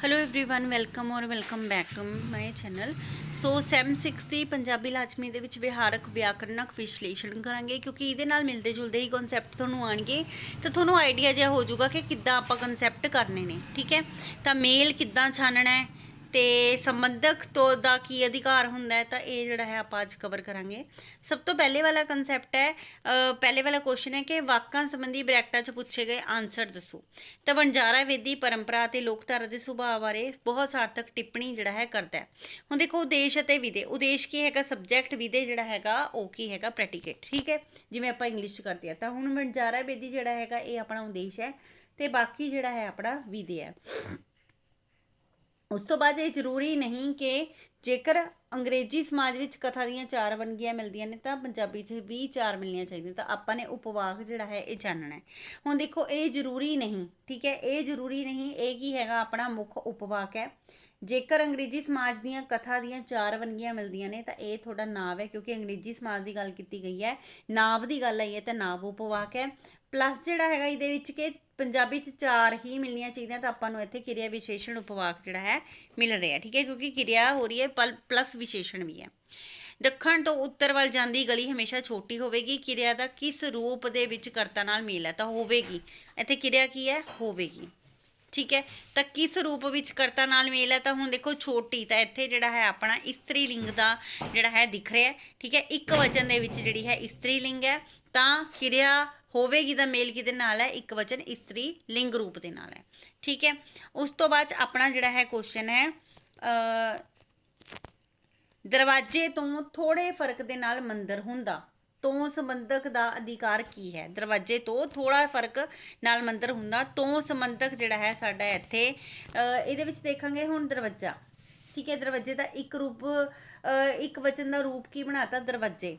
Hello everyone welcome ਔਰ welcome back to my channel so ਸੈਮ 60 ਪੰਜਾਬੀ ਲਾਜ਼ਮੀ ਦੇ ਵਿੱਚ ਵਿਹਾਰਕ ਵਿਆਕਰਨਕ ਵਿਸ਼ਲੇਸ਼ਣ ਕਰਾਂਗੇ ਕਿਉਂਕਿ ਇਹਦੇ ਨਾਲ ਮਿਲਦੇ ਜੁਲਦੇ ਹੀ ਕਨਸੈਪਟ ਤੁਹਾਨੂੰ ਆਣਗੇ ਤੇ ਤੁਹਾਨੂੰ ਆਈਡੀਆ ਜਿਹਾ ਹੋ ਜਾਊਗਾ ਕਿ ਕਿੱਦਾਂ ਆਪਾਂ ਕਨਸੈਪਟ ਕਰਨੇ ਨੇ ਠੀਕ ਹੈ ਤਾਂ ਮੇਲ ਕਿੱਦਾਂ ਛਾਨਣਾ ਹੈ ਤੇ ਸੰਬੰਧਕ ਤੋਂ ਦਾ ਕੀ ਅਧਿਕਾਰ ਹੁੰਦਾ ਹੈ, ਤਾਂ ਇਹ ਜਿਹੜਾ ਹੈ ਆਪਾਂ ਅੱਜ ਕਵਰ ਕਰਾਂਗੇ। ਸਭ ਤੋਂ ਪਹਿਲੇ ਵਾਲਾ ਕਨਸੈਪਟ ਹੈ ਪਹਿਲੇ ਵਾਲਾ ਕੁਐਸਚਨ ਹੈ ਕਿ ਵਾਕਾਂ ਸੰਬੰਧੀ ਬ੍ਰੈਕਟਾਂ 'ਚ ਪੁੱਛੇ ਗਏ ਆਨਸਰ ਦੱਸੋ। ਤਾਂ ਵਣਜਾਰਾ ਵੇਦੀ ਪਰੰਪਰਾ ਅਤੇ ਲੋਕਧਾਰਾ ਦੇ ਸੁਭਾਅ ਬਾਰੇ ਬਹੁਤ ਸਾਰਥਕ ਟਿੱਪਣੀ ਜਿਹੜਾ ਹੈ ਕਰਦਾ ਹੈ। ਹੁਣ ਦੇਖੋ ਉਦੇਸ਼ ਅਤੇ ਵਿਦੇ ਉਦੇਸ਼ ਕੀ ਹੈਗਾ? ਸਬਜੈਕਟ ਵਿਦੇ ਜਿਹੜਾ ਹੈਗਾ, ਉਹ ਕੀ ਹੈਗਾ? ਪ੍ਰੈਡੀਕੇਟ ਠੀਕ ਹੈ? ਜਿਵੇਂ ਆਪਾਂ ਇੰਗਲਿਸ਼ 'ਚ ਕਰਦੇ ਆ ਤਾਂ ਹੁਣ ਵਣਜਾਰਾ ਵੇਦੀ ਜਿਹੜਾ ਹੈਗਾ, ਇਹ ਆਪਣਾ ਉਦੇਸ਼ ਹੈ ਤੇ ਬਾਕੀ ਜਿਹੜਾ ਹੈ ਆਪਣਾ ਵਿਦੇ ਹੈ। ਉਸ ਤੋਂ ਬਾਅਦ ਇਹ ਜ਼ਰੂਰੀ ਨਹੀਂ ਕਿ ਜੇਕਰ ਅੰਗਰੇਜ਼ੀ ਸਮਾਜ ਵਿੱਚ ਕਥਾ ਦੀਆਂ ਚਾਰ ਵੰਨਗੀਆਂ ਮਿਲਦੀਆਂ ਨੇ ਤਾਂ ਪੰਜਾਬੀ 'ਚ ਵੀ ਚਾਰ ਮਿਲਣੀਆਂ ਚਾਹੀਦੀਆਂ ਤਾਂ ਆਪਾਂ ਨੇ ਉਪਵਾਕ ਜਿਹੜਾ ਹੈ ਇਹ ਜਾਣਨਾ ਹੈ। ਹੁਣ ਦੇਖੋ, ਇਹ ਜ਼ਰੂਰੀ ਨਹੀਂ, ਠੀਕ ਹੈ? ਇਹ ਜ਼ਰੂਰੀ ਨਹੀਂ, ਇਹ ਕੀ ਹੈਗਾ? ਆਪਣਾ ਮੁੱਖ ਉਪਵਾਕ ਹੈ। ਜੇਕਰ ਅੰਗਰੇਜ਼ੀ ਸਮਾਜ ਦੀਆਂ ਕਥਾ ਦੀਆਂ ਚਾਰ ਵੰਨਗੀਆਂ ਮਿਲਦੀਆਂ ਨੇ, ਤਾਂ ਇਹ ਤੁਹਾਡਾ ਨਾਵ ਹੈ, ਕਿਉਂਕਿ ਅੰਗਰੇਜ਼ੀ ਸਮਾਜ ਦੀ ਗੱਲ ਕੀਤੀ ਗਈ ਹੈ। ਨਾਵ ਦੀ ਗੱਲ ਆਈ ਹੈ, ਤਾਂ ਨਾਵ ਉਪਵਾਕ ਹੈ। ਪਲੱਸ ਜਿਹੜਾ ਹੈਗਾ, ਇਹਦੇ ਵਿੱਚ ਕਿ ਪੰਜਾਬੀ ਚ ਚਾਰ ਹੀ ਮਿਲਣੀਆਂ ਚਾਹੀਦੀਆਂ ਤਾਂ ਆਪਾਂ ਨੂੰ ਇੱਥੇ ਕਿਰਿਆ ਵਿਸ਼ੇਸ਼ਣ ਉਪਵਾਕ ਜਿਹੜਾ ਹੈ ਮਿਲ ਰਿਹਾ, ਠੀਕ ਹੈ? ਕਿਉਂਕਿ ਕਿਰਿਆ ਹੋ ਰਹੀ ਹੈ ਪਲੱਸ ਵਿਸ਼ੇਸ਼ਣ ਵੀ ਹੈ। ਦੱਖਣ ਤੋਂ ਉੱਤਰ ਵੱਲ ਜਾਂਦੀ ਗਲੀ ਹਮੇਸ਼ਾ ਛੋਟੀ ਹੋਵੇਗੀ। ਕਿਰਿਆ ਦਾ ਕਿਸ ਰੂਪ ਦੇ ਵਿੱਚ ਕਰਤਾ ਨਾਲ ਮੇਲ ਹੈ? ਤਾਂ ਹੋਵੇਗੀ। ਇੱਥੇ ਕਿਰਿਆ ਕੀ ਹੈ? ਹੋਵੇਗੀ। ਠੀਕ ਹੈ? ਤਾਂ ਕਿਸ ਰੂਪ ਵਿੱਚ ਕਰਤਾ ਨਾਲ ਮੇਲ ਹੈ? ਤਾਂ ਹੁਣ ਦੇਖੋ ਛੋਟੀ, ਤਾਂ ਇੱਥੇ ਜਿਹੜਾ ਹੈ ਆਪਣਾ ਇਸਤਰੀ ਲਿੰਗ ਦਾ ਜਿਹੜਾ ਹੈ ਦਿਖ ਰਿਹਾ ਠੀਕ ਹੈ? ਇੱਕ ਵਚਨ ਦੇ ਵਿੱਚ ਜਿਹੜੀ ਹੈ ਇਸਤਰੀ ਲਿੰਗ ਹੈ। ਤਾਂ ਕਿਰਿਆ ਹੋਵੇਗੀ ਦਾ ਮੇਲ ਕਿਹਦੇ ਨਾਲ ਹੈ? ਇੱਕ ਵਚਨ ਇਸਤਰੀ ਲਿੰਗ ਰੂਪ ਦੇ ਨਾਲ ਹੈ। ਠੀਕ ਹੈ? ਉਸ ਤੋਂ ਬਾਅਦ 'ਚ ਆਪਣਾ ਜਿਹੜਾ ਹੈ ਕੁਐਸਚਨ ਹੈ ਦਰਵਾਜ਼ੇ ਤੋਂ ਥੋੜੇ ਫ਼ਰਕ ਦੇ ਨਾਲ ਮੰਦਰ ਹੁੰਦਾ। ਤੋਂ ਸੰਬੰਧਕ ਦਾ ਅਧਿਕਾਰ ਕੀ ਹੈ? ਦਰਵਾਜ਼ੇ ਤੋਂ ਥੋੜਾ ਫ਼ਰਕ ਨਾਲ ਮੰਦਰ ਹੁੰਦਾ। ਤੋਂ ਸੰਬੰਧਕ ਜਿਹੜਾ ਹੈ ਸਾਡਾ ਇੱਥੇ ਇਹਦੇ ਵਿੱਚ ਦੇਖਾਂਗੇ ਹੁਣ ਦਰਵਾਜ਼ਾ। ਠੀਕ ਹੈ? ਦਰਵਾਜ਼ੇ ਦਾ ਇੱਕ ਰੂਪ ਇੱਕ ਵਚਨ ਦਾ ਰੂਪ ਕੀ ਬਣਾਤਾ? ਦਰਵਾਜ਼ੇ।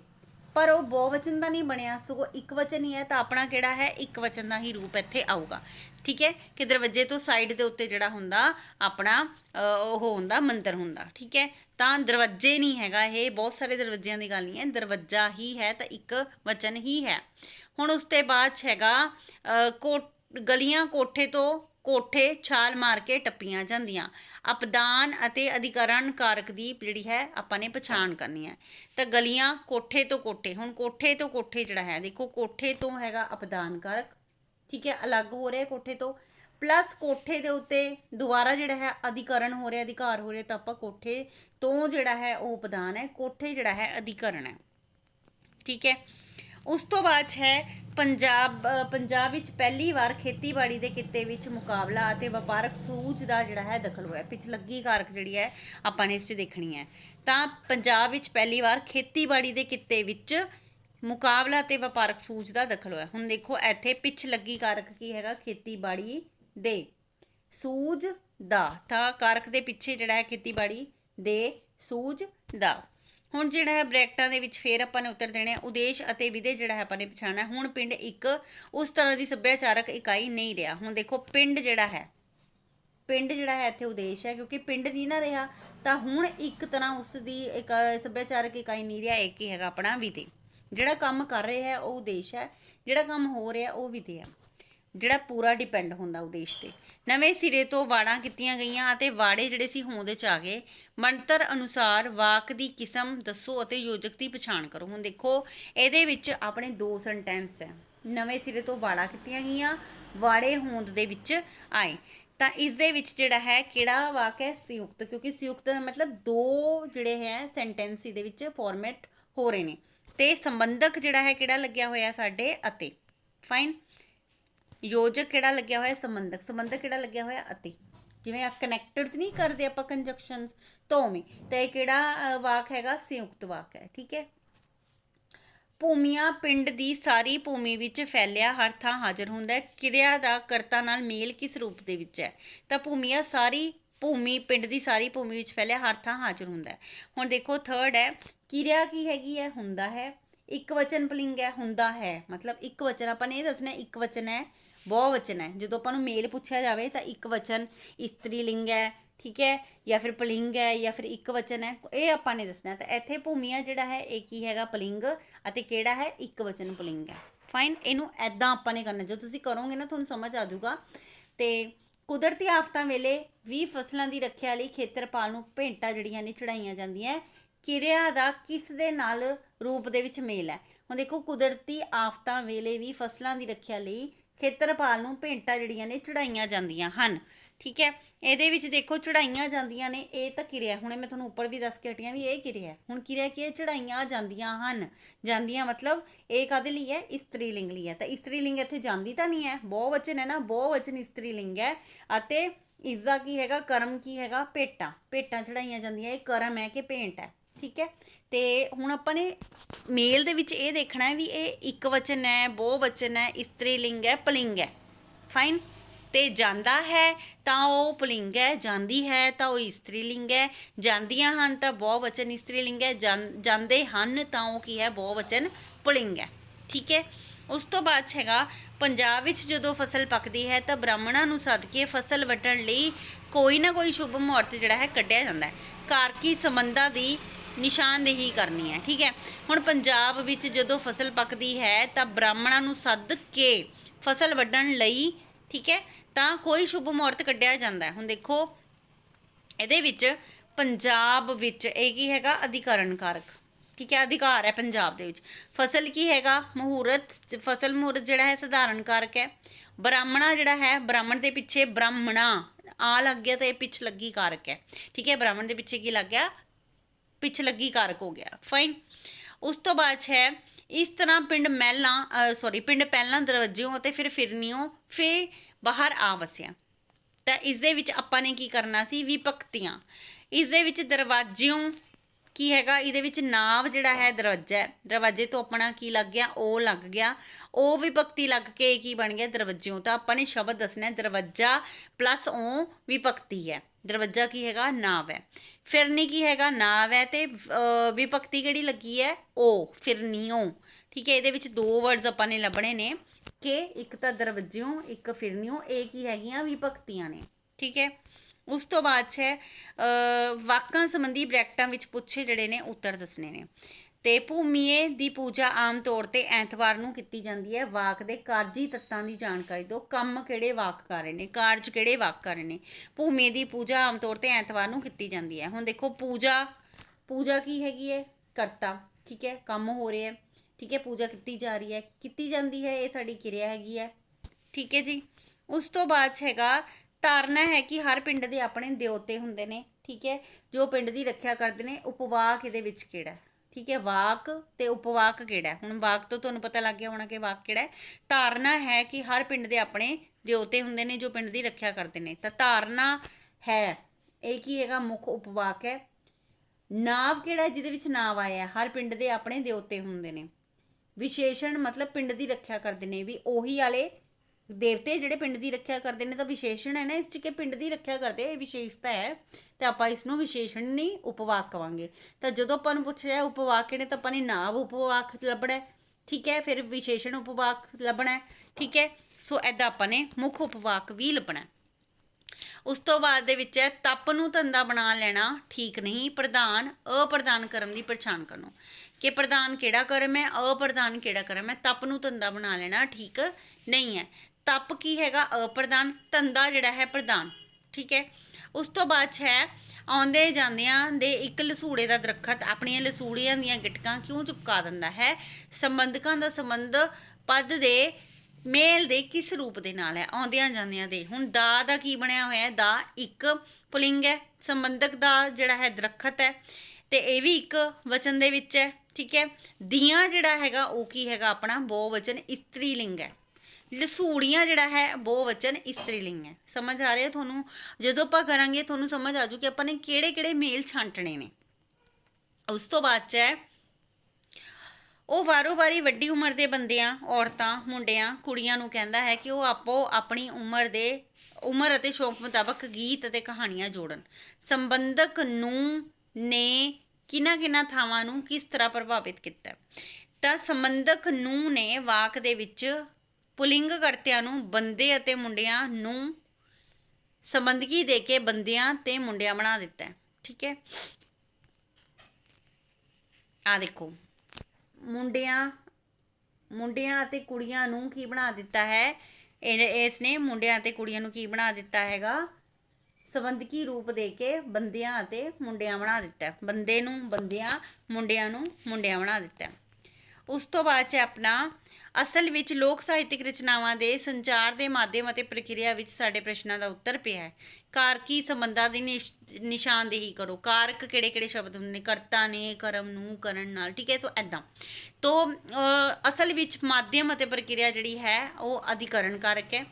ਪਰ ਉਹ ਬਹੁਵਚਨ ਦਾ ਨਹੀਂ ਬਣਿਆ। ਸਗੋਂ ਇੱਕ ਵਚਨ ਹੀ ਹੈ ਤਾਂ ਆਪਣਾ ਕਿਹੜਾ ਹੈ? ਇੱਕ ਵਚਨ ਦਾ ਹੀ ਰੂਪ ਇੱਥੇ ਆਊਗਾ। ਠੀਕ ਹੈ? ਕਿ ਦਰਵਾਜ਼ੇ ਤੋਂ ਸਾਈਡ ਦੇ ਉੱਤੇ ਜਿਹੜਾ ਹੁੰਦਾ ਆਪਣਾ ਉਹ ਹੁੰਦਾ ਮੰਤਰ ਹੁੰਦਾ। ਠੀਕ ਹੈ? ਤਾਂ ਦਰਵਾਜ਼ੇ ਨਹੀਂ ਹੈਗਾ ਇਹ। ਬਹੁਤ ਸਾਰੇ ਦਰਵਾਜ਼ਿਆਂ ਦੀ ਗੱਲ ਨਹੀਂ ਹੈ। ਦਰਵਾਜ਼ਾ ਹੀ ਹੈ ਤਾਂ ਇੱਕ ਵਚਨ ਹੀ ਹੈ। ਹੁਣ ਉਸ ਤੋਂ ਬਾਅਦ 'ਚ ਹੈਗਾ ਅ, ਕੋ- ਗਲੀਆਂ ਕੋਠੇ ਤੋਂ ਕੋਠੇ ਛਾਲ ਮਾਰ ਕੇ ਟੱਪੀਆਂ ਜਾਂਦੀਆਂ। ਅਪਦਾਨ ਅਤੇ ਅਧਿਕਰਨ ਕਾਰਕ ਦੀ ਜਿਹੜੀ ਹੈ, ਆਪਾਂ ਨੇ ਪਛਾਣ ਕਰਨੀ ਹੈ। ਤਾਂ ਗਲੀਆਂ ਕੋਠੇ ਤੋਂ ਕੋਠੇ, ਹੁਣ ਕੋਠੇ ਤੋਂ ਕੋਠੇ ਜਿਹੜਾ ਹੈ, ਦੇਖੋ ਕੋਠੇ ਤੋਂ ਹੈਗਾ ਅਪਦਾਨ ਕਾਰਕ ਠੀਕ ਹੈ, ਅਲੱਗ ਹੋ ਰਿਹਾ ਕੋਠੇ ਤੋਂ। ਪਲੱਸ ਕੋਠੇ ਦੇ ਉੱਤੇ ਦੁਬਾਰਾ ਜਿਹੜਾ ਹੈ ਅਧਿਕਰਨ ਹੋ ਰਿਹਾ, ਅਧਿਕਾਰ ਹੋ ਰਿਹਾ, ਤਾਂ ਆਪਾਂ ਕੋਠੇ ਤੋਂ ਜਿਹੜਾ ਹੈ ਉਹ ਉਪਦਾਨ ਹੈ, ਕੋਠੇ ਜਿਹੜਾ ਹੈ ਅਧਿਕਰਨ ਹੈ। ਠੀਕ ਹੈ। ਉਸ ਤੋਂ ਬਾਅਦ 'ਚ ਹੈ ਪੰਜਾਬ ਪੰਜਾਬ ਵਿੱਚ ਪਹਿਲੀ ਵਾਰ ਖੇਤੀਬਾੜੀ ਦੇ ਕਿੱਤੇ ਵਿੱਚ ਮੁਕਾਬਲਾ ਅਤੇ ਵਪਾਰਕ ਸੂਝ ਦਾ ਜਿਹੜਾ ਹੈ ਦਖਲ ਹੋਇਆ। ਪਿਛਲੱਗੀ ਕਾਰਕ ਜਿਹੜੀ ਹੈ, ਆਪਾਂ ਨੇ ਇਸ 'ਚ ਦੇਖਣੀ ਹੈ। ਤਾਂ ਪੰਜਾਬ ਵਿੱਚ ਪਹਿਲੀ ਵਾਰ ਖੇਤੀਬਾੜੀ ਦੇ ਕਿੱਤੇ ਵਿੱਚ ਮੁਕਾਬਲਾ ਤੇ ਵਪਾਰਕ ਸੂਝ ਦਾ ਦਖਲ ਹੋਇਆ। ਹੁਣ ਦੇਖੋ, ਇੱਥੇ ਪਿਛ ਲੱਗੀ ਕਾਰਕ ਕੀ ਹੈਗਾ? ਖੇਤੀਬਾੜੀ ਦੇ ਸੂਝ ਦਾ। ਤਾਂ ਕਾਰਕ ਦੇ ਪਿੱਛੇ ਜਿਹੜਾ ਹੈ, ਖੇਤੀਬਾੜੀ ਦੇ ਸੂਝ ਦਾ। ਹੁਣ ਜਿਹੜਾ ਹੈ ਬ੍ਰੈਕਟਾਂ ਦੇ ਵਿੱਚ ਫੇਰ ਆਪਾਂ ਨੇ ਉੱਤਰ ਦੇਣੇ ਆ, ਉਦੇਸ਼ ਅਤੇ ਵਿਦੇ ਜਿਹੜਾ ਹੈ ਆਪਾਂ ਨੇ ਪਛਾਣਨਾ ਹੁਣ ਪਿੰਡ ਇੱਕ ਉਸ ਤਰ੍ਹਾਂ ਦੀ ਸੱਭਿਆਚਾਰਕ ਇਕਾਈ ਨਹੀਂ ਰਿਹਾ। ਹੁਣ ਦੇਖੋ ਪਿੰਡ ਜਿਹੜਾ ਹੈ ਪਿੰਡ ਜਿਹੜਾ ਹੈ ਇੱਥੇ ਉਦੇਸ਼ ਹੈ ਕਿਉਂਕਿ ਪਿੰਡ ਨਹੀਂ ਨਾ ਰਿਹਾ ਤਾਂ ਹੁਣ ਇੱਕ ਤਰ੍ਹਾਂ ਉਸ ਦੀ ਇੱਕ ਸੱਭਿਆਚਾਰਕ ਇਕਾਈ ਨਹੀਂ ਰਿਹਾ ਇੱਕ ਹੀ ਹੈਗਾ ਆਪਣਾ ਵਿਦੇ ਜਿਹੜਾ ਕੰਮ ਕਰ ਰਿਹਾ ਹੈ ਉਹ ਉਦੇਸ਼ ਹੈ ਜਿਹੜਾ ਕੰਮ ਹੋ ਰਿਹਾ ਉਹ ਵਿਦੇ ਹੈ। ਜਿਹੜਾ ਪੂਰਾ ਡਿਪੈਂਡ ਹੁੰਦਾ ਉਦੇਸ਼ ਤੇ। ਨਵੇਂ ਸਿਰੇ ਤੋਂ ਵਾੜਾਂ ਕੀਤੀਆਂ ਗਈਆਂ ਅਤੇ ਵਾੜੇ ਜਿਹੜੇ ਸੀ ਹੋਂਦ ਚ ਆ ਗਏ। ਮੰਤਰ ਅਨੁਸਾਰ ਵਾਕ ਦੀ ਕਿਸਮ ਦੱਸੋ ਅਤੇ ਯੋਜਕ ਦੀ ਪਛਾਣ ਕਰੋ। ਹੁਣ ਦੇਖੋ, ਇਹਦੇ ਵਿੱਚ ਆਪਣੇ ਦੋ ਸੈਂਟੈਂਸ ਹੈ। ਨਵੇਂ ਸਿਰੇ ਤੋਂ ਵਾੜਾ ਕੀਤੀਆਂ ਗਈਆਂ, ਵਾੜੇ ਹੋਂਦ ਦੇ ਵਿੱਚ ਆਏ। ਤਾਂ ਇਸ ਦੇ ਵਿੱਚ ਜਿਹੜਾ ਹੈ, ਕਿਹੜਾ ਵਾਕ ਹੈ? ਸੰਯੁਕਤ, ਕਿਉਂਕਿ ਸੰਯੁਕਤ ਮਤਲਬ ਦੋ ਜਿਹੜੇ ਹੈ ਸੈਂਟੈਂਸ ਇਹਦੇ ਵਿੱਚ ਫਾਰਮੈਟ ਹੋ ਰਹੇ ਨੇ। ਤੇ ਸੰਬੰਧਕ ਜਿਹੜਾ ਹੈ, ਕਿਹੜਾ ਲੱਗਿਆ ਹੋਇਆ ਸਾਡੇ ਅਤੇ। ਫਾਈਨ ਯੋਜਕ ਕਿਹੜਾ ਲੱਗਿਆ ਹੋਇਆ, ਸੰਬੰਧਕ ਸੰਬੰਧਕ ਕਿਹੜਾ ਲੱਗਿਆ ਹੋਇਆ ਅਤੇ ਜਿਵੇਂ ਆ ਕਨੈਕਟਰਸ ਨਹੀਂ ਕਰਦੇ ਆਪਾਂ ਕੰਜੰਕਸ਼ਨਸ ਤੋਂ ਉਵੇਂ, ਤਾਂ ਇਹ ਕਿਹੜਾ ਵਾਕ ਹੈਗਾ? ਸੰਯੁਕਤ ਵਾਕ ਹੈ, ਠੀਕ ਹੈ? ਭੂਮੀਆਂ ਪਿੰਡ ਦੀ ਸਾਰੀ ਭੂਮੀ ਵਿੱਚ ਫੈਲਿਆ, ਹਰ ਥਾਂ ਹਾਜ਼ਰ ਹੁੰਦਾ ਹੈ, ਕਿਰਿਆ ਦਾ ਕਰਤਾ ਨਾਲ ਮੇਲ ਕਿਸ ਰੂਪ ਦੇ ਵਿੱਚ ਹੈ? ਤਾਂ ਭੂਮੀਆਂ ਸਾਰੀ ਭੂਮੀ, ਪਿੰਡ ਦੀ ਸਾਰੀ ਭੂਮੀ ਵਿੱਚ ਫੈਲਿਆ, ਹਰ ਥਾਂ ਹਾਜ਼ਰ ਹੁੰਦਾ ਹੈ। ਹੁਣ ਦੇਖੋ ਥਰਡ ਹੈ, ਕਿਰਿਆ ਕੀ ਹੈਗੀ ਹੈ? ਹੁੰਦਾ ਹੈ, ਇੱਕ ਵਚਨ ਪਲਿੰਗ ਹੈ, ਹੁੰਦਾ ਹੈ, ਮਤਲਬ ਇੱਕ ਵਚਨ, ਆਪਾਂ ਨੇ ਇਹ ਦੱਸਣਾ, ਇੱਕ ਵਚਨ ਹੈ ਬਹੁ ਵਚਨ ਹੈ। ਜਦੋਂ ਆਪਾਂ ਨੂੰ ਮੇਲ ਪੁੱਛਿਆ ਜਾਵੇ ਤਾਂ ਇੱਕ ਵਚਨ ਇਸਤਰੀ ਲਿੰਗ ਹੈ, ਠੀਕ ਹੈ, ਜਾਂ ਫਿਰ ਪਲਿੰਗ ਹੈ, ਜਾਂ ਫਿਰ ਇੱਕ ਵਚਨ ਹੈ, ਇਹ ਆਪਾਂ ਨੇ ਦੱਸਣਾ ਤਾਂ ਇੱਥੇ ਭੂਮੀਆ ਜਿਹੜਾ ਹੈ, ਇਹ ਕੀ ਹੈਗਾ? ਪਲਿੰਗ ਅਤੇ ਕਿਹੜਾ ਹੈ? ਇੱਕ ਵਚਨ ਪਲਿੰਗ ਹੈ। ਫਾਈਨ ਇਹਨੂੰ ਐਦਾਂ ਆਪਾਂ ਨੇ ਕਰਨਾ। ਜੋ ਤੁਸੀਂ ਕਰੋਗੇ ਨਾ, ਤੁਹਾਨੂੰ ਸਮਝ ਆ ਜਾਊਗਾ। ਤੇ ਕੁਦਰਤੀ ਆਫਤਾਂ ਵੇਲੇ ਵੀ ਫਸਲਾਂ ਦੀ ਰੱਖਿਆ ਲਈ ਖੇਤਰਪਾਲ ਨੂੰ ਭੇਂਟਾਂ ਜਿਹੜੀਆਂ ਨੇ ਚੜਾਈਆਂ ਜਾਂਦੀਆਂ ਕਿਰਿਆ ਦਾ ਕਿਸ ਦੇ ਨਾਲ ਰੂਪ ਦੇ ਵਿੱਚ ਮੇਲ ਹੈ? ਹੁਣ ਦੇਖੋ, ਕੁਦਰਤੀ ਆਫਤਾਂ ਵੇਲੇ ਵੀ ਫਸਲਾਂ ਦੀ ਰੱਖਿਆ ਲਈ ਖੇਤਰਪਾਲ ਨੂੰ ਭੇਂਟਾਂ ਜਿਹੜੀਆਂ ਨੇ ਚੜਾਈਆਂ ਜਾਂਦੀਆਂ ਹਨ। ਠੀਕ ਹੈ? ਇਹਦੇ ਵਿੱਚ ਦੇਖੋ ਚੜਾਈਆਂ ਜਾਂਦੀਆਂ ਨੇ, ਇਹ ਤਾਂ ਕਿਰਿਆ। ਹੁਣੇ ਮੈਂ ਤੁਹਾਨੂੰ ਉੱਪਰ ਵੀ ਦੱਸ ਕੇ ਹਟੀਆਂ ਵੀ ਇਹ ਕਿਰਿਆ ਹੁਣ ਕਿਰਿਆ ਕੀ ਹੈ? ਚੜਾਈਆਂ ਜਾਂਦੀਆਂ ਹਨ। ਜਾਂਦੀਆਂ ਮਤਲਬ ਇਹ ਕਾਦੇ ਲਈ ਹੈ? ਇਸਤਰੀ ਲਿੰਗ ਲਈ ਹੈ। ਤਾਂ ਇਸਤਰੀ ਲਿੰਗ ਇੱਥੇ ਜਾਂਦੀ ਤਾਂ ਨਹੀਂ ਹੈ। ਬਹੁਵਚਨ ਹੈ ਨਾ ਬਹੁਵਚਨ ਇਸਤਰੀ ਲਿੰਗ ਹੈ। ਅਤੇ ਇਸ ਦਾ ਕੀ ਹੈਗਾ? ਕਰਮ ਕੀ ਹੈਗਾ? ਭੇਟਾਂ। ਭੇਟਾਂ ਚੜਾਈਆਂ ਜਾਂਦੀਆਂ। ਇਹ ਕਰਮ ਹੈ ਕਿ ਭੇਂਟ ਹੈ। ਠੀਕ ਹੈ? ਤੇ ਹੁਣ ਆਪਾਂ ਨੇ ਮੇਲ ਦੇ ਵਿੱਚ ਇਹ ਦੇਖਣਾ ਹੈ ਵੀ ਇਹ ਇੱਕ ਵਚਨ ਹੈ ਬਹੁਵਚਨ ਹੈ ਇਸਤਰੀ ਲਿੰਗ ਹੈ, ਪਲਿੰਗ ਹੈ। ਫਾਈਨ ਤੇ ਜਾਂਦਾ ਹੈ ਤਾਂ ਉਹ ਪੁਲਿੰਗ ਹੈ, ਜਾਂਦੀ ਹੈ ਤਾਂ ਉਹ ਇਸਤਰੀ ਲਿੰਗ ਹੈ। ਜਾਂਦੀਆਂ ਹਨ ਤਾਂ ਬਹੁਵਚਨ ਇਸਤਰੀ ਲਿੰਗ ਹੈ, ਜਾਂ- ਜਾਂਦੇ ਹਨ ਤਾਂ ਉਹ ਕੀ ਹੈ ਬਹੁਵਚਨ ਪੁਲਿੰਗ ਹੈ। ਠੀਕ ਹੈ? ਉਸ ਤੋਂ ਬਾਅਦ 'ਚ ਹੈਗਾ, ਪੰਜਾਬ ਵਿੱਚ ਜਦੋਂ ਫਸਲ ਪੱਕਦੀ ਹੈ ਤਾਂ ਬ੍ਰਾਹਮਣਾਂ ਨੂੰ ਸੱਦ ਕੇ ਫਸਲ ਵੱਢਣ ਲਈ ਕੋਈ ਨਾ ਕੋਈ ਸ਼ੁਭ ਮੁਹੂਰਤ ਜਿਹੜਾ ਹੈ ਕੱਢਿਆ ਜਾਂਦਾ ਹੈ। ਕਾਰਕੀ ਸੰਬੰਧਾਂ ਦੀ ਨਿਸ਼ਾਨਦੇਹੀ ਕਰਨੀ ਹੈ, ਠੀਕ ਹੈ? ਹੁਣ ਪੰਜਾਬ ਵਿੱਚ ਜਦੋਂ ਫਸਲ ਪੱਕਦੀ ਹੈ, ਤਾਂ ਬ੍ਰਾਹਮਣਾਂ ਨੂੰ ਸੱਦ ਕੇ ਫਸਲ ਵੱਢਣ ਲਈ, ਠੀਕ ਹੈ? ਤਾਂ ਕੋਈ ਸ਼ੁਭ ਮੁਹੂਰਤ ਕੱਢਿਆ ਜਾਂਦਾ ਹੈ। ਹੁਣ ਦੇਖੋ, ਇਹਦੇ ਵਿੱਚ ਪੰਜਾਬ ਵਿੱਚ ਇਹ ਕੀ ਹੈਗਾ? ਅਧਿਕਰਨ ਕਾਰਕ ਠੀਕ ਹੈ? ਅਧਿਕਾਰ ਹੈ ਪੰਜਾਬ ਦੇ ਵਿੱਚ। ਫਸਲ ਕੀ ਹੈਗਾ? ਮਹੂਰਤ, ਫਸਲ ਮਹੂਰਤ ਜਿਹੜਾ ਹੈ ਸਧਾਰਨ ਕਾਰਕ ਹੈ। ਬ੍ਰਾਹਮਣਾ ਜਿਹੜਾ ਹੈ, ਬ੍ਰਾਹਮਣ ਦੇ ਪਿੱਛੇ ਬ੍ਰਾਹਮਣਾ, ਆ ਲੱਗ ਗਿਆ ਤਾਂ ਇਹ ਪਿੱਛ ਲੱਗੀ ਕਾਰਕ ਹੈ। ਠੀਕ ਹੈ? ਬ੍ਰਾਹਮਣ ਦੇ ਪਿੱਛੇ ਕੀ ਲੱਗ ਗਿਆ? ਪਿੱਛ ਲੱਗੀ ਕਾਰਕ ਹੋ ਗਿਆ। ਫਾਈਨ ਉਸ ਤੋਂ ਬਾਅਦ 'ਚ ਹੈ, ਇਸ ਤਰ੍ਹਾਂ ਪਿੰਡ ਮਹਿਲਾਂ ਸੌਰੀ ਪਿੰਡ ਪਹਿਲਾਂ ਦਰਵਾਜ਼ਿਓਂ ਅਤੇ ਫਿਰ ਫਿਰਨੀਓਂ ਫੇ ਬਾਹਰ ਆ ਵਸਿਆ। ਤਾਂ ਇਸ ਦੇ ਵਿੱਚ ਆਪਾਂ ਨੇ ਕੀ ਕਰਨਾ ਸੀ? ਵਿਭਕਤੀਆਂ। ਇਸ ਦੇ ਵਿੱਚ ਦਰਵਾਜ਼ਿਓਂ ਕੀ ਹੈਗਾ? ਇਹਦੇ ਵਿੱਚ ਨਾਵ ਜਿਹੜਾ ਹੈ, ਦਰਵਾਜ਼ਾ ਹੈ। ਦਰਵਾਜ਼ੇ ਤੋਂ ਆਪਣਾ ਕੀ ਲੱਗ ਗਿਆ? ਉਹ ਲੱਗ ਗਿਆ। ਉਹ ਵਿਭਕਤੀ ਲੱਗ ਕੇ ਕੀ ਬਣ ਗਿਆ? ਦਰਵਾਜ਼ਿਓਂ। ਤਾਂ ਆਪਾਂ ਨੇ ਸ਼ਬਦ ਦੱਸਣਾ ਹੈ, ਦਰਵਾਜ਼ਾ ਪਲੱਸ ਉਹ ਵਿਭਕਤੀ ਹੈ। ਦਰਵਾਜ਼ਾ ਕੀ ਹੈਗਾ? ਨਾਵ ਹੈ। ਫਿਰਨੀ ਕੀ ਹੈਗਾ, ਨਾਵ ਹੈ ਤੇ ਵਿਭਕਤੀ ਕਿਹੜੀ ਲੱਗੀ ਹੈ? ਓ ਫਿਰਨੀਓ ਠੀਕ ਹੈ, ਇਹਦੇ ਵਿੱਚ ਦੋ ਵਰਡਸ ਆਪਾਂ ਨੇ ਲੱਭਣੇ ਨੇ। ਕਿ, ਇੱਕ ਤਾਂ ਦਰਵਾਜ਼ਿਓ, ਇੱਕ ਫਿਰਨੀਓ ਇਹ ਕੀ ਹੈਗੀਆਂ? ਵਿਭਕਤੀਆਂ ਨੇ। ਠੀਕ ਹੈ? ਉਸ ਤੋਂ ਬਾਅਦ 'ਚ ਹੈ ਵਾਕਾਂ ਸੰਬੰਧੀ ਬ੍ਰੈਕਟਾਂ ਵਿੱਚ ਪੁੱਛੇ ਜਿਹੜੇ ਨੇ, ਉੱਤਰ ਦੱਸਣੇ ਨੇ। ਤੇ ਭੂਮੀਏ ਦੀ ਪੂਜਾ ਆਮ ਤੌਰ ਤੇ ਐਤਵਾਰ ਨੂੰ ਕੀਤੀ ਜਾਂਦੀ ਹੈ। ਵਾਕ ਦੇ ਕਾਰਜੀ ਤੱਤਾਂ ਦੀ ਜਾਣਕਾਰੀ ਦਿਓ। ਕੰਮ ਕਿਹੜੇ ਵਾਕ ਕਰ ਰਹੇ ਨੇ? ਕਾਰਜ ਕਿਹੜੇ ਵਾਕ ਕਰ ਰਹੇ ਨੇ? ਭੂਮੀਏ ਦੀ ਪੂਜਾ ਆਮ ਤੌਰ ਤੇ ਐਤਵਾਰ ਨੂੰ ਕੀਤੀ ਜਾਂਦੀ ਹੈ। ਹੁਣ ਦੇਖੋ, ਪੂਜਾ ਪੂਜਾ ਕੀ ਹੈਗੀ ਹੈ? ਕਰਤਾ, ਠੀਕ ਹੈ? ਕੰਮ ਹੋ ਰਿਹਾ ਹੈ, ਠੀਕ ਹੈ? ਪੂਜਾ ਕੀਤੀ ਜਾ ਰਹੀ ਹੈ। ਕੀਤੀ ਜਾਂਦੀ ਹੈ, ਇਹ ਸਾਡੀ ਕਿਰਿਆ ਹੈਗੀ ਹੈ। ਠੀਕ ਹੈ ਜੀ? ਉਸ ਤੋਂ ਬਾਅਦ 'ਚ ਹੈਗਾ, ਧਾਰਨਾ ਹੈ ਕਿ ਹਰ ਪਿੰਡ ਦੇ ਆਪਣੇ ਦੇਵਤੇ ਹੁੰਦੇ ਨੇ, ਠੀਕ ਹੈ? ਜੋ ਪਿੰਡ ਦੀ ਰੱਖਿਆ ਕਰਦੇ ਨੇ, ਉਪਵਾਕ ਇਹਦੇ ਵਿੱਚ ਕਿਹੜਾ ਠੀਕ ਹੈ, ਵਾਕ ਤੇ ਉਪਵਾਕ ਕਿਹੜਾ ਹੁਣ ਵਾਕ ਤੋਂ ਤੁਹਾਨੂੰ ਪਤਾ ਲੱਗ ਗਿਆ ਹੋਣਾ ਕਿ ਵਾਕ ਕਿਹੜਾ ਹੈ। ਧਾਰਨਾ ਹੈ ਕਿ ਹਰ ਪਿੰਡ ਦੇ ਆਪਣੇ ਦੇਵਤੇ ਹੁੰਦੇ ਨੇ ਜੋ ਪਿੰਡ ਦੀ ਰੱਖਿਆ ਕਰਦੇ ਨੇ। ਤਾਂ ਧਾਰਨਾ ਹੈ, ਇਹ ਕੀ ਹੈਗਾ? ਮੁੱਖ ਉਪਵਾਕ ਹੈ। ਨਾਵ ਕਿਹੜਾ ਜਿਹਦੇ ਵਿੱਚ ਨਾਵ ਆਇਆ ਹਰ ਪਿੰਡ ਦੇ ਆਪਣੇ ਦੇਵਤੇ ਹੁੰਦੇ ਨੇ। ਵਿਸ਼ੇਸ਼ਣ ਮਤਲਬ ਪਿੰਡ ਦੀ ਰੱਖਿਆ ਕਰਦੇ ਨੇ ਵੀ ਉਹੀ ਵਾਲੇ ਦੇਵਤੇ ਜਿਹੜੇ ਪਿੰਡ ਦੀ ਰੱਖਿਆ ਕਰਦੇ ਨੇ ਤਾਂ ਵਿਸ਼ੇਸ਼ਣ ਹੈ ਨਾ, ਇਸ ਚ ਕਿ ਪਿੰਡ ਦੀ ਰੱਖਿਆ ਕਰਦੇ, ਇਹ ਵਿਸ਼ੇਸ਼ਤਾ ਹੈ, ਤੇ ਆਪਾਂ ਇਸ ਨੂੰ ਵਿਸ਼ੇਸ਼ਣ ਨਹੀਂ ਉਪਵਾਕ ਕਵਾਂਗੇ। ਤਾਂ ਜਦੋਂ ਆਪਾਂ ਨੂੰ ਪੁੱਛਿਆ ਉਪਵਾਕ ਕਿਹੜੇ, ਤਾਂ ਆਪਾਂ ਨੇ ਨਾਮ ਉਪਵਾਕ ਲੱਭਣਾ ਠੀਕ ਹੈ, ਫਿਰ ਵਿਸ਼ੇਸ਼ਣ ਉਪਵਾਕ ਲੱਭਣਾ ਠੀਕ ਹੈ, ਸੋ ਐਦਾਂ ਆਪਾਂ ਨੇ ਮੁੱਖ ਉਪਵਾਕ ਵੀ ਲੱਭਣਾ ਉਸ ਤੋਂ ਬਾਅਦ ਦੇ ਵਿੱਚ ਹੈ, ਤਪ ਨੂੰ ਧੰਦਾ ਬਣਾ ਲੈਣਾ ਠੀਕ ਨਹੀਂ, ਪ੍ਰਧਾਨ, ਅਪ੍ਰਧਾਨ ਕਰਮ ਦੀ ਪਛਾਣ ਕਰਨੋ। ਕਿ ਪ੍ਰਧਾਨ ਕਿਹੜਾ ਕਰਮ ਹੈ, ਅਪ੍ਰਧਾਨ ਕਿਹੜਾ ਕਰਮ ਹੈ, ਤਪ ਨੂੰ ਧੰਦਾ ਬਣਾ ਲੈਣਾ ਠੀਕ ਨਹੀਂ ਹੈ। ਤਪ ਕੀ ਹੈਗਾ? ਅਪ੍ਰਧਾਨ, ਧੰਦਾ ਜਿਹੜਾ ਹੈ ਪ੍ਰਧਾਨ, ਠੀਕ ਹੈ? ਉਸ ਤੋਂ ਬਾਅਦ 'ਚ ਹੈ, ਆਉਂਦੇ ਜਾਂਦਿਆਂ ਦੇ ਇੱਕ ਲਸੂੜੇ ਦਾ ਦਰਖਤ ਆਪਣੀਆਂ ਲਸੂੜੀਆਂ ਦੀਆਂ ਗਿਟਕਾਂ ਕਿਉਂ ਚੁਪਕਾ ਦਿੰਦਾ ਹੈ? ਸੰਬੰਧਕਾਂ ਦਾ ਸੰਬੰਧ ਪਦ ਦੇ ਮੇਲ ਦੇ ਕਿਸ ਰੂਪ ਦੇ ਨਾਲ ਹੈ? ਆਉਂਦਿਆਂ ਜਾਂਦਿਆਂ ਦੇ। ਹੁਣ ਦਾ ਦਾ ਕੀ ਬਣਿਆ ਹੋਇਆ ਹੈ? ਦਾ ਇੱਕ ਪੁਲਿੰਗ ਹੈ, ਸੰਬੰਧਕ ਦਾ ਜਿਹੜਾ ਹੈ ਦਰਖਤ ਹੈ, ਤੇ ਇਹ ਵੀ ਇੱਕ ਵਚਨ ਦੇ ਵਿੱਚ ਹੈ, ਠੀਕ ਹੈ? ਦੀਆਂ ਜਿਹੜਾ ਹੈਗਾ, ਉਹ ਕੀ ਹੈਗਾ ਆਪਣਾ? ਬਹੁਵਚਨ ਇਸਤਰੀ ਲਿੰਗ ਹੈ। ਲਸੂੜੀਆਂ ਜਿਹੜਾ ਹੈ ਬਹੁਵਚਨ ਇਸਤਰੀ ਲਿੰਗ ਹੈ ਸਮਝ ਆ ਰਿਹਾ ਤੁਹਾਨੂੰ? ਜਦੋਂ ਆਪਾਂ ਕਰਾਂਗੇ, ਤੁਹਾਨੂੰ ਸਮਝ ਆ ਜੂ ਕਿ ਆਪਾਂ ਨੇ ਕਿਹੜੇ ਕਿਹੜੇ ਮੇਲ ਛਾਂਟਣੇ ਨੇ। ਉਸ ਤੋਂ ਬਾਅਦ ਚ ਹੈ, ਉਹ ਵਾਰੋ ਵਾਰੀ ਵੱਡੀ ਉਮਰ ਦੇ ਬੰਦਿਆਂ, ਔਰਤਾਂ, ਮੁੰਡਿਆਂ, ਕੁੜੀਆਂ ਨੂੰ ਕਹਿੰਦਾ ਹੈ ਕਿ ਉਹ ਆਪੋ ਆਪਣੀ ਉਮਰ ਦੇ, ਉਮਰ ਅਤੇ ਸ਼ੌਂਕ ਮੁਤਾਬਕ ਗੀਤ ਅਤੇ ਕਹਾਣੀਆਂ ਜੋੜਨ। ਸੰਬੰਧਕ ਨੂੰ ਨੇ ਕਿਨਾਂ ਕਿਨਾਂ ਥਾਵਾਂ ਨੂੰ ਕਿਸ ਤਰ੍ਹਾਂ ਪ੍ਰਭਾਵਿਤ ਕੀਤਾ ਤਾਂ ਸੰਬੰਧਕ ਨੂੰ ਨੇ ਵਾਕ ਦੇ ਵਿੱਚ ਪੁਲਿੰਗ ਕਰਤਿਆਂ ਨੂੰ ਬੰਦੇ ਅਤੇ ਮੁੰਡਿਆਂ ਨੂੰ ਸੰਬੰਧਕੀ ਦੇ ਕੇ ਬੰਦਿਆਂ ਤੇ ਮੁੰਡਿਆਂ ਬਣਾ ਦਿੱਤਾ ਹੈ, ਠੀਕ ਹੈ। ਆ ਦੇਖੋ, ਮੁੰਡਿਆਂ ਮੁੰਡਿਆਂ ਅਤੇ ਕੁੜੀਆਂ ਨੂੰ ਕੀ ਬਣਾ ਦਿੱਤਾ ਹੈ? ਇਹ, ਇਸ ਨੇ ਮੁੰਡਿਆਂ ਅਤੇ ਕੁੜੀਆਂ ਨੂੰ ਕੀ ਬਣਾ ਦਿੱਤਾ ਹੈਗਾ? ਸੰਬੰਧਕੀ ਰੂਪ ਦੇ ਕੇ ਬੰਦਿਆਂ ਅਤੇ ਮੁੰਡਿਆਂ ਬਣਾ ਦਿੱਤਾ ਬੰਦੇ ਨੂੰ, ਬੰਦਿਆਂ, ਮੁੰਡਿਆਂ ਨੂੰ ਮੁੰਡਿਆਂ ਬਣਾ ਦਿੱਤਾ ਉਸ ਤੋਂ ਬਾਅਦ ਚ ਆਪਣਾ ਅਸਲ ਵਿੱਚ ਲੋਕ ਸਾਹਿਤਿਕ ਰਚਨਾਵਾਂ ਦੇ ਸੰਚਾਰ ਦੇ ਮਾਧਿਅਮ ਅਤੇ ਪ੍ਰਕਿਰਿਆ ਵਿੱਚ ਸਾਡੇ ਪ੍ਰਸ਼ਨਾਂ ਦਾ ਉੱਤਰ ਪਿਆ ਹੈ। ਕਾਰਕੀ ਸੰਬੰਧਾਂ ਦੀ ਨਿਸ਼- ਨਿਸ਼ਾਨਦੇਹੀ ਕਰੋ। ਕਾਰਕ ਕਿਹੜੇ ਕਿਹੜੇ ਸ਼ਬਦ ਹੁੰਦੇ ਨੇ? ਕਰਤਾ ਨੇ, ਕਰਮ ਨੂੰ, ਕਰਨ ਨਾਲ। ਠੀਕ ਹੈ, ਸੋ ਐਦਾਂ ਤੋ ਅਸਲ ਵਿੱਚ ਮਾਧਿਅਮ ਅਤੇ ਪ੍ਰਕਿਰਿਆ ਜਿਹੜੀ ਹੈ, ਉਹ ਅਧਿਕਰਨ ਕਾਰਕ ਹੈ।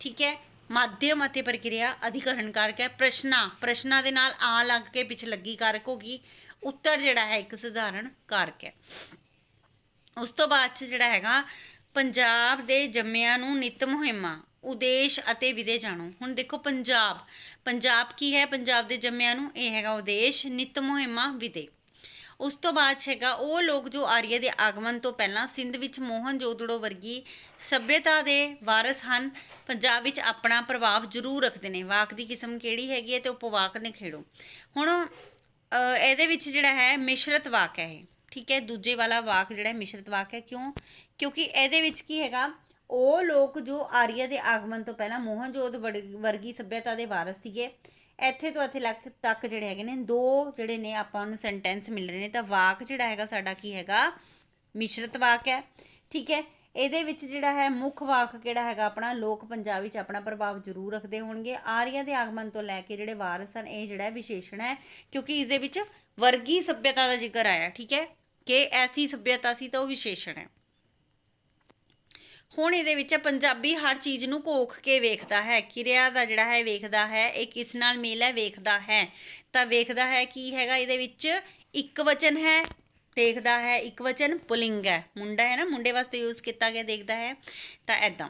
ਠੀਕ ਹੈ? ਮਾਧਿਅਮ ਅਤੇ ਪ੍ਰਕਿਰਿਆ ਅਧਿਕਰਨ ਕਾਰਕ ਹੈ। ਪ੍ਰਸ਼ਨਾਂ ਪ੍ਰਸ਼ਨਾਂ ਦੇ ਨਾਲ ਆ ਲੱਗ ਕੇ ਪਿੱਛੇ ਲੱਗੀ ਕਾਰਕ ਹੋਗੀ ਉੱਤਰ ਜਿਹੜਾ ਹੈ, ਇੱਕ ਸਧਾਰਨ ਕਾਰਕ ਹੈ। ਉਸ ਤੋਂ ਬਾਅਦ ਚ ਜਿਹੜਾ ਹੈਗਾ, ਪੰਜਾਬ ਦੇ ਜੰਮਿਆਂ ਨੂੰ ਨਿਤ ਮੁਹਿੰਮਾਂ, ਉਦੇਸ਼ ਅਤੇ ਵਿਦੇ ਜਾਣੋ। ਹੁਣ ਦੇਖੋ ਪੰਜਾਬ। ਪੰਜਾਬ ਕੀ ਹੈ? ਪੰਜਾਬ ਦੇ ਜੰਮਿਆਂ ਨੂੰ ਇਹ ਹੈਗਾ ਉਦੇਸ਼, ਨਿਤ ਮੁਹਿੰਮਾਂ, ਵਿਦੇ। ਉਸ ਤੋਂ ਬਾਅਦ 'ਚ ਹੈਗਾ ਉਹ ਲੋਕ ਜੋ ਆਰੀਆ ਦੇ ਆਗਮਨ ਤੋਂ ਪਹਿਲਾਂ ਸਿੰਧ ਵਿੱਚ ਮੋਹਨ ਜੋਦੜੋ ਵਰਗੀ ਸਭਿਅਤਾ ਦੇ ਵਾਰਸ ਹਨ, ਪੰਜਾਬ ਵਿੱਚ ਆਪਣਾ ਪ੍ਰਭਾਵ ਜ਼ਰੂਰ ਰੱਖਦੇ ਨੇ। ਵਾਕ ਦੀ ਕਿਸਮ ਕਿਹੜੀ ਹੈਗੀ ਹੈ ਤੇ ਉਪਵਾਕ ਨੇ ਖੇੜੋ ਹੁਣ ਇਹਦੇ ਵਿੱਚ ਜਿਹੜਾ ਹੈ ਮਿਸ਼ਰਤ ਵਾਕ ਹੈ ਇਹ। ਠੀਕ ਹੈ, ਦੂਜੇ ਵਾਲਾ ਵਾਕ ਜਿਹੜਾ ਹੈ ਮਿਸ਼ਰਤ ਵਾਕ ਹੈ, ਕਿਉਂ? ਕਿਉਂਕਿ ਇਹਦੇ ਵਿੱਚ ਕੀ ਹੈਗਾ, ਉਹ ਲੋਕ ਜੋ ਆਰੀਆ ਦੇ ਆਗਮਨ ਤੋਂ ਪਹਿਲਾਂ ਮੋਹਨਜੋਦ ਵੜ- ਵਰਗੀ ਸੱਭਿਅਤਾ ਦੇ ਵਾਰਸ ਸੀਗੇ, ਇੱਥੇ ਤੋਂ ਇੱਥੇ ਲੱਕ, ਤੱਕ ਜਿਹੜੇ ਹੈਗੇ ਨੇ, ਦੋ ਜਿਹੜੇ ਨੇ ਆਪਾਂ ਨੂੰ ਸੈਂਟੈਂਸ ਮਿਲ ਰਹੇ ਨੇ, ਤਾਂ ਵਾਕ ਜਿਹੜਾ ਹੈਗਾ ਸਾਡਾ ਕੀ ਹੈਗਾ, ਮਿਸ਼ਰਤ ਵਾਕ ਹੈ, ਠੀਕ ਹੈ? ਇਹਦੇ ਵਿੱਚ ਜਿਹੜਾ ਹੈ ਮੁੱਖ ਵਾਕ ਕਿਹੜਾ ਹੈਗਾ ਆਪਣਾ? ਲੋਕ ਪੰਜਾਬੀ 'ਚ ਆਪਣਾ ਪ੍ਰਭਾਵ ਜ਼ਰੂਰ ਰੱਖਦੇ ਹੋਣਗੇ। ਆਰੀਆ ਦੇ ਆਗਮਨ ਤੋਂ ਲੈ ਕੇ ਜਿਹੜੇ ਵਾਰਸ ਹਨ, ਇਹ ਜਿਹੜਾ ਵਿਸ਼ੇਸ਼ਣ ਹੈ, ਕਿਉਂਕਿ ਇਸ ਦੇ ਵਿੱਚ ਵਰਗੀ ਸਭਿਅਤਾ ਦਾ ਜ਼ਿਕਰ ਆਇਆ, ਠੀਕ ਹੈ? ਕਿ ਐਸੀ ਸਭਿਅਤਾ ਸੀ ਤਾਂ ਉਹ ਵਿਸ਼ੇਸ਼ਣ ਹੈ। ਹੁਣ ਇਹਦੇ ਵਿੱਚ ਪੰਜਾਬੀ ਹਰ ਚੀਜ਼ ਨੂੰ ਕੋਖ ਕੇ ਵੇਖਦਾ ਹੈ, ਕਿਰਿਆ ਦਾ ਜਿਹੜਾ ਹੈ ਵੇਖਦਾ ਹੈ, ਇਹ ਕਿਸ ਨਾਲ ਮੇਲ ਹੈ? ਵੇਖਦਾ ਹੈ। ਤਾਂ ਵੇਖਦਾ ਹੈ ਕੀ ਹੈਗਾ? ਇਹਦੇ ਵਿੱਚ ਇੱਕ ਵਚਨ ਹੈ, ਦੇਖਦਾ ਹੈ, ਇੱਕ ਵਚਨ ਪੁਲਿੰਗ ਹੈ। ਮੁੰਡਾ ਹੈ ਨਾ, ਮੁੰਡੇ ਵਾਸਤੇ ਯੂਜ਼ ਕੀਤਾ ਗਿਆ, ਦੇਖਦਾ ਹੈ। ਤਾਂ ਐਦਾਂ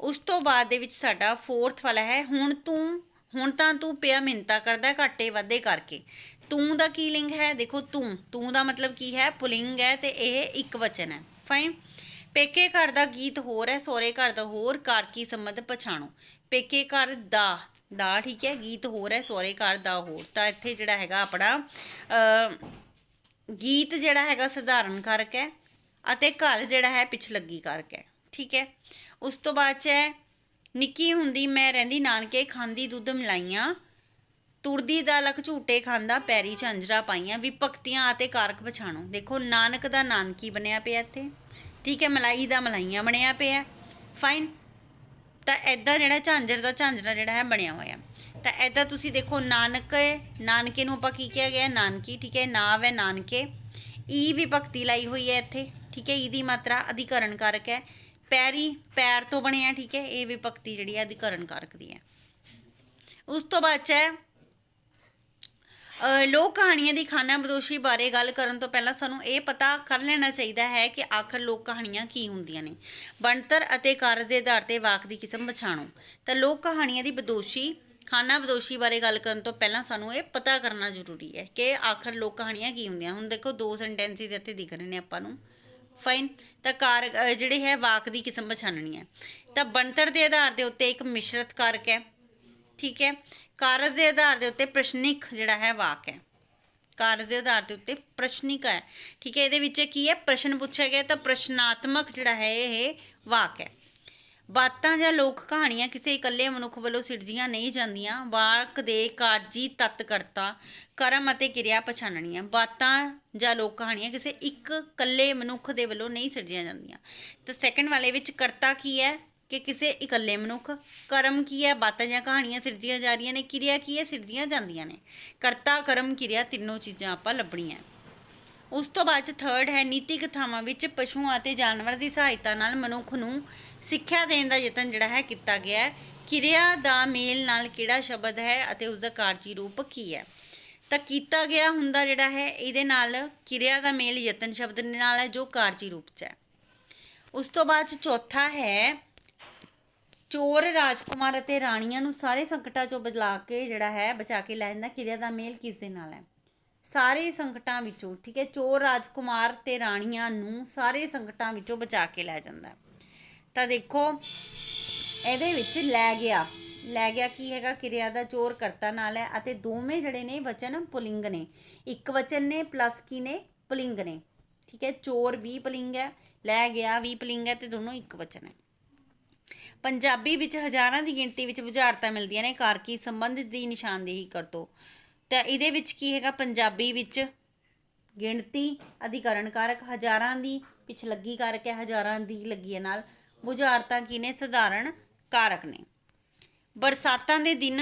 ਉਸ ਤੋਂ ਬਾਅਦ ਦੇ ਵਿੱਚ ਸਾਡਾ ਫੋਰਥ ਵਾਲਾ ਹੈ, ਹੁਣ ਤੂੰ, ਹੁਣ ਤਾਂ ਤੂੰ ਪਿਆ ਮਿੰਤਾ ਕਰਦਾ, ਘਾਟੇ ਵਾਧੇ ਕਰਕੇ। ਤੂੰ ਦਾ ਕੀ ਲਿੰਗ ਹੈ? ਦੇਖੋ ਤੂੰ। ਤੂੰ ਦਾ ਮਤਲਬ ਕੀ ਹੈ? ਪੁਲਿੰਗ ਹੈ ਤੇ ਇਹ ਇੱਕ ਵਚਨ ਹੈ। ਫਾਈਨ ਪੇਕੇ ਘਰ ਦਾ ਗੀਤ ਹੋਰ ਹੈ ਸੋਰੇ ਘਰ ਦਾ ਹੋਰ ਕਾਰ ਕੀ ਸੰਬੰਧ ਪਛਾਣੋ। ਪੇਕੇ ਘਰ ਦਾ ਦਾ ਠੀਕ ਹੈ, ਗੀਤ ਹੋਰ ਹੈ ਸੋਰੇ ਘਰ ਦਾ ਹੋਰ। ਤਾਂ ਇੱਥੇ ਜਿਹੜਾ ਹੈਗਾ ਆਪਣਾ ਗੀਤ ਜਿਹੜਾ ਹੈਗਾ ਸਧਾਰਨ ਕਾਰਕ ਹੈ ਅਤੇ ਘਰ ਜਿਹੜਾ ਹੈ ਪਿਛਲੱਗੀ ਕਾਰਕ ਹੈ। ਠੀਕ ਹੈ? ਉਸ ਤੋਂ ਬਾਅਦ ਚ ਨਿੱਕੀ ਹੁੰਦੀ ਮੈਂ ਰਹਿੰਦੀ ਨਾਨਕੇ, ਖਾਂਦੀ ਦੁੱਧ ਮਿਲਾਈਆਂ ਤੁਰਦੀ ਦਾ ਲਖ ਝੂਟੇ ਖਾਂਦਾ, ਪੈਰੀ ਝਾਂਜਰਾ ਪਾਈਆਂ, ਵਿਪਕਤੀਆਂ ਅਤੇ ਕਾਰਕ ਪਛਾਣੋ। ਦੇਖੋ, ਨਾਨਕ ਦਾ ਨਾਨਕੀ ਬਣਿਆ ਪਿਆ ਇੱਥੇ। ਠੀਕ ਹੈ, ਮਲਾਈ ਦਾ ਮਲਾਈਆਂ ਬਣਿਆ ਪਿਆ। ਫਾਈਨ ਤਾਂ ਐਦਾਂ ਜਿਹੜਾ ਝਾਂਜਰ ਦਾ ਝਾਂਜਰਾ ਜਿਹੜਾ ਹੈ, ਬਣਿਆ ਹੋਇਆ। ਤਾਂ ਐਦਾਂ ਤੁਸੀਂ ਦੇਖੋ, ਨਾਨਕ, ਨਾਨਕੇ ਨੂੰ ਆਪਾਂ ਕੀ ਕਿਹਾ ਗਿਆ? ਨਾਨਕੀ, ਠੀਕ ਹੈ, ਨਾਵ ਹੈ ਨਾਨਕੇ। ਈ ਵਿਭਕਤੀ ਲਾਈ ਹੋਈ ਹੈ ਇੱਥੇ। ਠੀਕ ਹੈ, ਈ ਦੀ ਮਾਤਰਾ ਅਧਿਕਰਨ ਕਾਰਕ ਹੈ। ਪੈਰੀ, ਪੈਰ ਤੋਂ ਬਣਿਆ, ਠੀਕ ਹੈ, ਇਹ ਵਿਭਕਤੀ ਜਿਹੜੀ ਹੈ ਅਧਿਕਰਨ ਕਾਰਕ ਦੀ ਹੈ। ਉਸ ਤੋਂ ਬਾਅਦ 'ਚ ਹੈ ਲੋਕ ਕਹਾਣੀਆਂ ਦੀ ਖਾਨਾ ਬਦੋਸ਼ੀ ਬਾਰੇ ਗੱਲ ਕਰਨ ਤੋਂ ਪਹਿਲਾਂ ਸਾਨੂੰ ਇਹ ਪਤਾ ਕਰ ਲੈਣਾ ਚਾਹੀਦਾ ਹੈ ਕਿ ਆਖਰ ਲੋਕ ਕਹਾਣੀਆਂ ਕੀ ਹੁੰਦੀਆਂ ਨੇ। ਬਣਤਰ ਅਤੇ ਕਾਰਜ ਦੇ ਆਧਾਰ ਤੇ ਵਾਕ ਦੀ ਕਿਸਮ ਪਛਾਣੋ। ਤਾਂ ਲੋਕ ਕਹਾਣੀਆਂ ਦੀ ਬਦੋਸ਼ੀ ਖਾਨਾ ਬਦੋਸ਼ੀ ਬਾਰੇ ਗੱਲ ਕਰਨ ਤੋਂ ਪਹਿਲਾਂ ਸਾਨੂੰ ਇਹ ਪਤਾ ਕਰਨਾ ਜ਼ਰੂਰੀ ਹੈ ਕਿ ਆਖਰ ਲੋਕ ਕਹਾਣੀਆਂ ਕੀ ਹੁੰਦੀਆਂ। ਹੁਣ ਦੇਖੋ, ਦੋ ਸੈਂਟੈਂਸਿਸ ਇੱਥੇ ਦਿਖ ਰਹੇ ਨੇ ਆਪਾਂ ਨੂੰ। ਫਾਈਨ ਤਾਂ ਕਾਰ ਜਿਹੜੇ ਹੈ ਵਾਕ ਦੀ ਕਿਸਮ ਪਛਾਣਨੀ ਹੈ। ਤਾਂ ਬਣਤਰ ਦੇ ਆਧਾਰ ਦੇ ਉੱਤੇ ਇੱਕ ਮਿਸ਼ਰਤ ਕਾਰਕ ਹੈ। ਠੀਕ ਹੈ। ਕਾਰਜ ਦੇ ਆਧਾਰ ਦੇ ਉੱਤੇ ਪ੍ਰਸ਼ਨਿਕ ਜਿਹੜਾ ਹੈ ਵਾਕ ਹੈ। ਕਾਰਜ ਦੇ ਆਧਾਰ ਦੇ ਉੱਤੇ ਪ੍ਰਸ਼ਨਿਕ ਹੈ। ਠੀਕ ਹੈ, ਇਹਦੇ ਵਿੱਚ ਕੀ ਹੈ? ਪ੍ਰਸ਼ਨ ਪੁੱਛਿਆ ਗਿਆ ਤਾਂ ਪ੍ਰਸ਼ਨਾਤਮਕ ਜਿਹੜਾ ਹੈ ਇਹ ਵਾਕ ਹੈ। ਬਾਤਾਂ ਜਾਂ ਲੋਕ ਕਹਾਣੀਆਂ ਕਿਸੇ ਇਕੱਲੇ ਮਨੁੱਖ ਵੱਲੋਂ ਸਿਰਜੀਆਂ ਨਹੀਂ ਜਾਂਦੀਆਂ। ਵਾਕ ਦੇ ਕਾਰਜੀ ਤੱਤ ਕਰਤਾ ਕਰਮ ਅਤੇ ਕਿਰਿਆ ਪਛਾਣਨੀਆਂ। ਬਾਤਾਂ ਜਾਂ ਲੋਕ ਕਹਾਣੀਆਂ ਕਿਸੇ ਇੱਕ ਇਕੱਲੇ ਮਨੁੱਖ ਦੇ ਵੱਲੋਂ ਨਹੀਂ ਸਿਰਜੀਆਂ ਜਾਂਦੀਆਂ। ਤਾਂ ਸੈਕੰਡ ਵਾਲੇ ਵਿੱਚ ਕਰਤਾ ਕੀ ਹੈ? ਕਿ ਕਿਸੇ ਇਕੱਲੇ ਮਨੁੱਖ, ਕਰਮ ਕੀ ਹੈ, ਬਾਤਾਂ ਜਾਂ ਕਹਾਣੀਆਂ ਸਿਰਜੀਆਂ ਜਾ ਰਹੀਆਂ ਨੇ, ਕਿਰਿਆ ਕੀ ਹੈ, ਸਿਰਜੀਆਂ ਜਾਂਦੀਆਂ ਨੇ। ਕਰਤਾ, ਕਰਮ, ਕਿਰਿਆ ਤਿੰਨੋਂ ਚੀਜ਼ਾਂ ਆਪਾਂ ਲੱਭਣੀਆਂ। ਉਸ ਤੋਂ ਬਾਅਦ ਚ ਥਰਡ ਹੈ, ਨੀਤੀ ਕਥਾਵਾਂ ਵਿੱਚ ਪਸ਼ੂਆਂ ਅਤੇ ਜਾਨਵਰ ਦੀ ਸਹਾਇਤਾ ਨਾਲ ਮਨੁੱਖ ਨੂੰ ਸਿੱਖਿਆ ਦੇਣ ਦਾ ਯਤਨ ਜਿਹੜਾ ਹੈ ਕੀਤਾ ਗਿਆ ਹੈ। ਕਿਰਿਆ ਦਾ ਮੇਲ ਨਾਲ ਕਿਹੜਾ ਸ਼ਬਦ ਹੈ ਅਤੇ ਉਸ ਦਾ ਕਾਰਜੀ ਰੂਪ ਕੀ ਹੈ? ਤਾਂ ਕੀਤਾ ਗਿਆ ਹੁੰਦਾ ਜਿਹੜਾ ਹੈ, ਇਹਦੇ ਨਾਲ ਕਿਰਿਆ ਦਾ ਮੇਲ ਯਤਨ ਸ਼ਬਦ ਨਾਲ ਹੈ, ਜੋ ਕਾਰਜੀ ਰੂਪ ਚ ਹੈ। ਉਸ ਤੋਂ ਬਾਅਦ ਚ ਚੌਥਾ ਹੈ ਚੋਰ ਰਾਜਕੁਮਾਰ ਅਤੇ ਰਾਣੀਆਂ ਨੂੰ ਸਾਰੇ ਸੰਕਟਾਂ ਚੋਂ ਬਚਾ ਕੇ ਜਿਹੜਾ ਹੈ, ਬਚਾ ਕੇ ਲੈ ਜਾਂਦਾ, ਕਿਰਿਆ ਦਾ ਮੇਲ ਕਿਸ ਦੇ ਨਾਲ ਹੈ। ਸਾਰੇ ਸੰਕਟਾਂ ਵਿੱਚੋਂ, ਠੀਕ ਹੈ, ਚੋਰ ਰਾਜਕੁਮਾਰ ਤੇ ਰਾਣੀਆਂ ਨੂੰ ਸਾਰੇ ਸੰਕਟਾਂ ਵਿੱਚੋਂ ਬਚਾ ਕੇ ਲੈ ਜਾਂਦਾ ਤਾਂ ਦੇਖੋ, ਇਹਦੇ ਵਿੱਚ ਲੈ ਗਿਆ। ਲੈ ਗਿਆ ਕੀ ਹੈਗਾ? ਕਿਰਿਆ ਦਾ ਚੋਰ ਕਰਤਾ ਨਾਲ ਹੈ ਅਤੇ ਦੋਵੇਂ ਜਿਹੜੇ ਨੇ ਵਚਨ ਪੁਲਿੰਗ ਨੇ। ਇੱਕ ਵਚਨ ਨੇ ਪਲੱਸ ਕੀ ਨੇ? ਪੁਲਿੰਗ ਨੇ। ਠੀਕ ਹੈ, ਚੋਰ ਵੀ ਪੁਲਿੰਗ ਹੈ, ਲੈ ਗਿਆ ਵੀ ਪੁਲਿੰਗ ਹੈ ਤੇ ਦੋਨੋਂ ਇੱਕ ਵਚਨ ਹੈ। ਪੰਜਾਬੀ ਵਿੱਚ ਹਜ਼ਾਰਾਂ ਦੀ ਗਿਣਤੀ ਵਿੱਚ ਬੁਝਾਰਤਾਂ ਮਿਲਦੀਆਂ ਨੇ, ਕਾਰਕੀ ਸੰਬੰਧ ਦੀ ਨਿਸ਼ਾਨਦੇਹੀ ਕਰਤੋ ਤਾਂ ਇਹਦੇ ਵਿੱਚ ਕੀ ਹੈਗਾ? ਪੰਜਾਬੀ ਵਿੱਚ ਗਿਣਤੀ ਅਧਿਕਰਨ ਕਾਰਕ ਹਜ਼ਾਰਾਂ ਦੀ, ਪਿਛਲੱਗੀ ਕਾਰਕ ਹੈ, ਹਜ਼ਾਰਾਂ ਦੀ ਲੱਗੀ ਹੈ ਨਾਲ। ਬੁਝਾਰਤਾਂ ਕੀ ਨੇ? ਸਧਾਰਨ ਕਾਰਕ ਨੇ। ਬਰਸਾਤਾਂ ਦੇ ਦਿਨ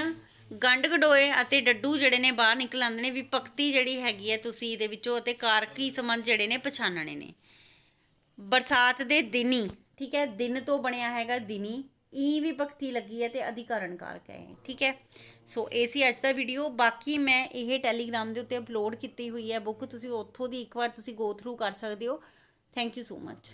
ਗੰਡ ਗਡੋਏ ਅਤੇ ਡੱਡੂ ਜਿਹੜੇ ਨੇ ਬਾਹਰ ਨਿਕਲ ਆਉਂਦੇ ਨੇ ਵਿਪਕਤੀ ਜਿਹੜੀ ਹੈਗੀ ਹੈ ਤੁਸੀਂ ਇਹਦੇ ਵਿੱਚੋਂ ਅਤੇ ਕਾਰਕੀ ਸੰਬੰਧ ਜਿਹੜੇ ਨੇ ਪਛਾਣਨੇ ਨੇ। ਬਰਸਾਤ ਦੇ ਦਿਨੀ ਠੀਕ ਹੈ ਦਿਨ ਤੋਂ ਬਣਿਆ ਹੈਗਾ ਦਿਨੀ ਈ ਭਗਤੀ ਲੱਗੀ ਹੈ ਤੇ ਅਧਿਕਰਨ ਕਾਰਕ ਹੈ ਇਹ, ਠੀਕ ਹੈ। ਸੋ ਇਹ ਸੀ ਅੱਜ ਦਾ ਵੀਡੀਓ ਬਾਕੀ ਮੈਂ ਇਹ ਟੈਲੀਗ੍ਰਾਮ ਦੇ ਉੱਤੇ ਅਪਲੋਡ ਕੀਤੀ ਹੋਈ ਹੈ ਬੁੱਕ ਤੁਸੀਂ ਉੱਥੋਂ ਦੀ ਇੱਕ ਵਾਰ ਤੁਸੀਂ ਗੋ ਥਰੂ ਕਰ ਸਕਦੇ ਹੋ। Thank you so much